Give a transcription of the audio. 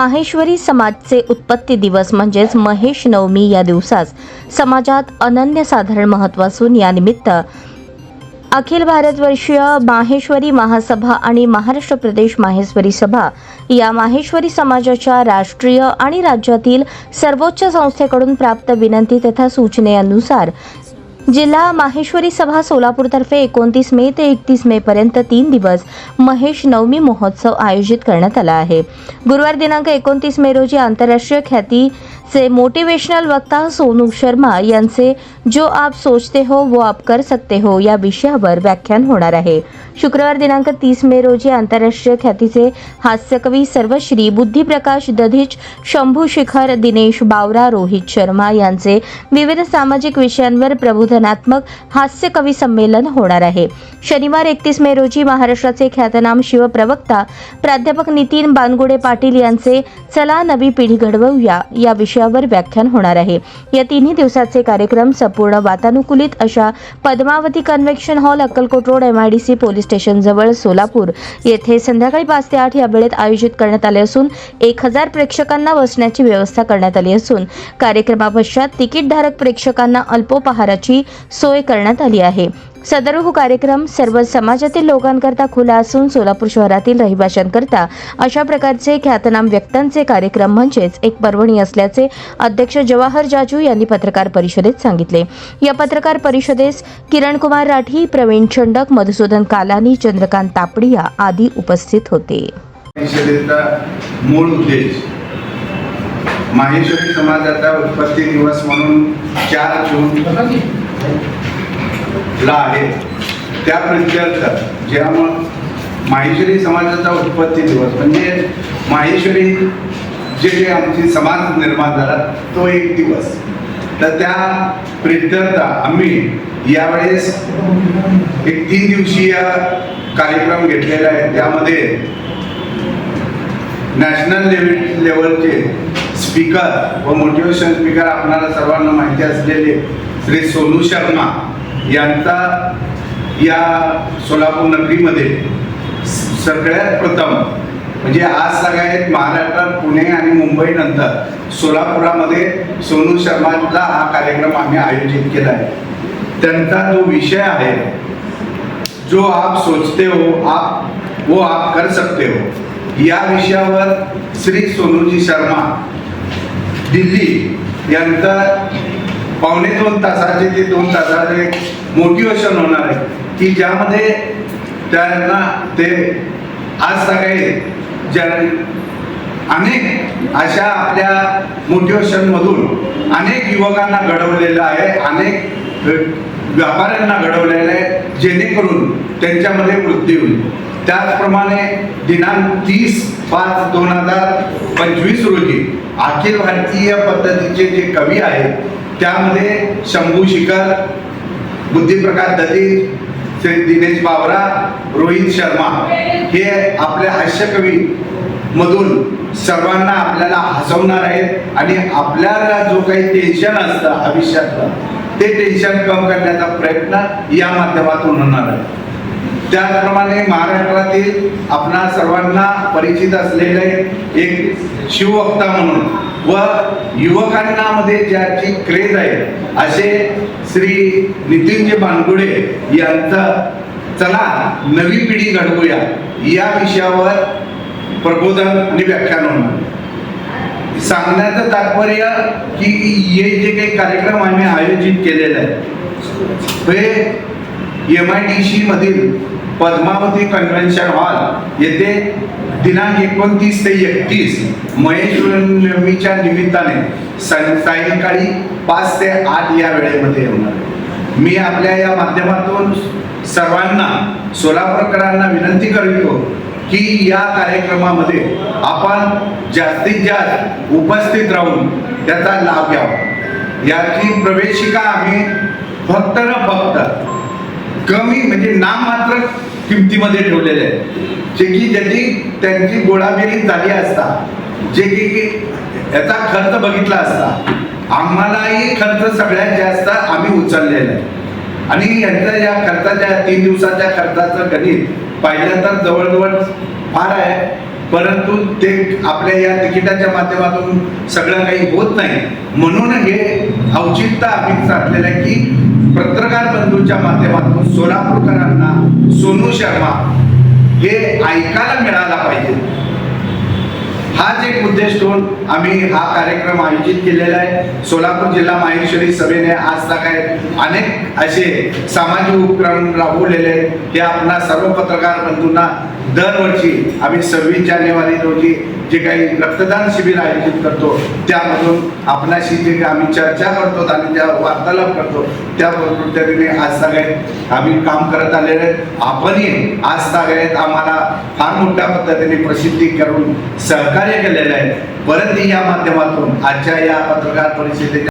माहेश्वरी समाजचे उत्पत्ती दिवस म्हणजेच महेश नवमी या दिवसास समाजात अनन्यसाधारण महत्त्व असून यानिमित्त अखिल भारतवर्षीय माहेश्वरी महासभा आणि महाराष्ट्र प्रदेश माहेश्वरी सभा या माहेश्वरी समाजाच्या राष्ट्रीय आणि राज्यातील सर्वोच्च संस्थेकडून प्राप्त विनंती तथा सूचनेनुसार जिल्हा माहेश्वरी सभा सोलापूरतर्फे एकोणतीस मे ते एकतीस मे पर्यंत तीन दिवस महेश नवमी महोत्सव आयोजित करण्यात आला आहे. गुरुवार दिनांक एकोणतीस मे रोजी आंतरराष्ट्रीय ख्याती चे मोटिवेशनल वक्ता सोनू शर्मा यांचे जो आप सोचते हो वो आप कर सकते हो या विषयावर व्याख्यान होणार आहे. शुक्रवार दिनांक तीस मे रोजी आंतरराष्ट्रीय ख्यातीचे हास्यकवी सर्वश्री बुद्धिप्रकाश दधीच शंभू शिखर दिनेश बावरा रोहित शर्मा यांचे विविध सामाजिक विषयांवर प्रबोधनात्मक हास्य कवी संमेलन होणार आहे. शनिवार एकतीस मे रोजी महाराष्ट्राचे ख्यातनाम शिवप्रवक्ता प्राध्यापक नितीन बानगुडे पाटील यांचे चला नवी पिढी घडवूया या विषय विषयावर व्याख्यान होणार आहे. या तिन्ही दिवसाचे कार्यक्रम संपूर्ण वातानुकूलित अशा Padmavati convention hall Akkalkot road MIDC police station जवळ सोलापूर. येथे संध्याकाळी पाच ते आठ या वेळेत आयोजित करण्यात आले असून एक हजार प्रेक्षकांना बसण्याची व्यवस्था करण्यात आली असून कार्यक्रमापश्चात तिकीटधारक प्रेक्षकांना अल्पोपहाराची सोय करण्यात आली आहे. सदर कार्यक्रम सर्व समाजातील लोकांकरता खुला असून सोलापूर शहरातील रहिवाशांकरता अशा प्रकारचे ख्यातनाम व्यक्तांचे कार्यक्रम म्हणजेच एक पर्वणी असल्याचे अध्यक्ष जवाहर जाजू यांनी पत्रकार परिषदेत सांगितले. या पत्रकार परिषदेस किरण कुमार राठी प्रवीण चंडक मधुसूदन कालानी चंद्रकांत तापडिया आदी उपस्थित होते. मूळ उद्देश माहेश्वरी समाजाचा उत्पत्ती दिवस म्हणून चार जून ला आहे त्या प्रित्यर्थ ज्यामुळं माहेश्वरी समाजाचा उत्पत्ती दिवस म्हणजे माहेश्वरी जे जे आमची समाज निर्माण झाला तो एक दिवस. तर त्या प्रित्यर्थ आम्ही यावेळेस एक तीन दिवसीय कार्यक्रम घेतलेला आहे. त्यामध्ये नॅशनल लेवल लेवलचे स्पीकर व मोटिवेशन स्पीकर आपणाला सर्वांना माहिती असलेले श्री सोनू शर्मा यांचा या सोलापूर नगरीमध्ये सगळ्यात प्रथम म्हणजे आज सगळ्यात महाराष्ट्रात पुणे आणि मुंबई नंतर सोलापुरामध्ये सोनू शर्माचा हा कार्यक्रम आम्ही आयोजित केला आहे. त्यांचा जो विषय आहे जो आप सोचते हो आप वो आप कर सकते हो या विषयावर श्री सोनूजी शर्मा दिल्ली यांचा पावणे दोन तासाचे ते दोन तासाचे मोटिवेशन होणार आहे. की ज्यामध्ये त्यांना ते आज सकाळी ज्या अनेक अशा आपल्या मोटिवेशनमधून अनेक युवकांना घडवलेलं आहे अनेक व्यापाऱ्यांना घडवलेलं आहे जेणेकरून त्यांच्यामध्ये वृद्धी होईल. त्याचप्रमाणे दिनांक तीस पाच दोन हजार पंचवीस रोजी अखिल भारतीय पद्धतीचे जे कवी आहेत त्यामध्ये शंभू शिखर बुद्धिप्रकाश दलित श्री दिनेश बावरा रोहित शर्मा. हे आपल्या हास्यकवी मधून सर्वांना आपल्याला हसवणार आहेत आणि आपल्याला जो काही टेन्शन असतं आयुष्यातलं ते टेन्शन कम करण्याचा प्रयत्न या माध्यमातून होणार आहे. त्याचप्रमाणे महाराष्ट्रातील आपणा सर्वांना परिचित असलेले एक शिववक्ता म्हणून व युवकांना मध्ये ज्याची क्रेज आहे असे श्री नितीनजी बानगुडे यांचा चला नवी पिढी घडवूया. या विषयावर प्रबोधन आणि व्याख्यान होणार. सांगण्याचं तात्पर्य की हे जे काही कार्यक्रम आम्ही आयोजित केलेले आहेत हे एम आय डी सी मधील पद्मावती कन्व्हेन्शन हॉल येथे दिनांक एकोणतीस ते एकतीस महेश्वरीच्या निमित्ताने सायंकाळी पाच ते आठ या वेळेमध्ये होणार मी आपल्या या माध्यमातून सर्वांना सोलापूरकरांना विनंती करतो की या कार्यक्रमामध्ये आपण जास्तीत जास्त उपस्थित राहून त्याचा लाभ घ्यावा. याची प्रवेशिका आम्ही फक्त न फक्त कमी म्हणजे नाममात्र किमतीमध्ये ठेवलेले आहेत. जे की ज्याची त्यांची गोळाबेरी झाली असता जे की की याचा खर्च बघितला असता आम्हालाही खर्च सगळ्यात जास्त आम्ही उचललेला आहे. आणि यांच्या या खर्चाच्या तीन दिवसाच्या खर्चाचं गणित पाहिलं तर जवळजवळ फार आहे परंतु ते आपल्या या तिकिटाच्या माध्यमातून सगळं काही होत नाही. म्हणून हे औचित्य आम्ही साधलेलं आहे की पत्रकार बंधूंच्या माध्यमातून सोलापूरकरांना सोनू शर्मा हे ऐकायला मिळाला पाहिजे. हाच एक उद्देश ठेवून आम्ही हा कार्यक्रम आयोजित केलेला आहे. सोलापूर जिल्हा माहेश्वरी सभेने आज काय अनेक असे सामाजिक उपक्रम राबवलेले आहेत. हे आपणा सर्व पत्रकार बंधूंना दरवर्षी आम्ही सव्वीस जानेवारी रोजी जे काही रक्तदान शिबिर आयोजित करतो त्यामधून आपणाशी जे आम्ही चर्चा करतो आणि त्या वार्तालाप करतो त्या पद्धतीने आज सगळ्यात आम्ही काम करत आलेले आहेत. आपणही आज सगळ्यात आम्हाला फार मोठ्या पद्धतीने प्रसिद्धी करून सहकार्य केलेलं आहे. परत या माध्यमातून आजच्या या पत्रकार परिषदेच्या